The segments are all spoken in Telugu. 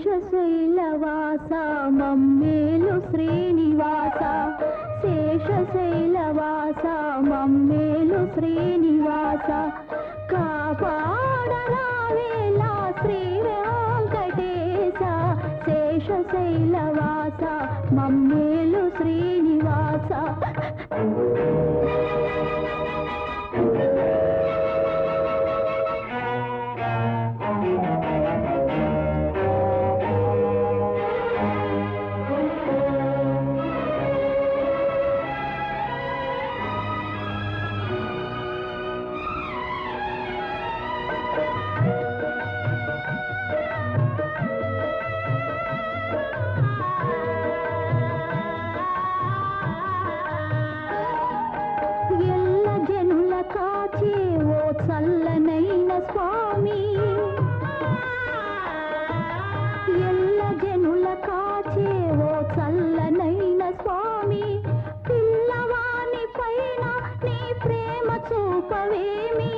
శేషశైలవాస మమ్మేలు శ్రీనివాస శేషశైలవాస మమ్మేలు శ్రీనివాస కాపాడరావేలా శ్రీ వెంకటేశ శేషశైలవాస మమ్మేలు శ్రీనివాస. చల్లనైన స్వామి. ఎల్ల జనుల కాచే ఓ చల్లనైన స్వామి. పిల్లవాని పైన నీ ప్రేమ చూపవేమి?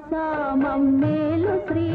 శేషశైలవాస మమ్మేలు శ్రీ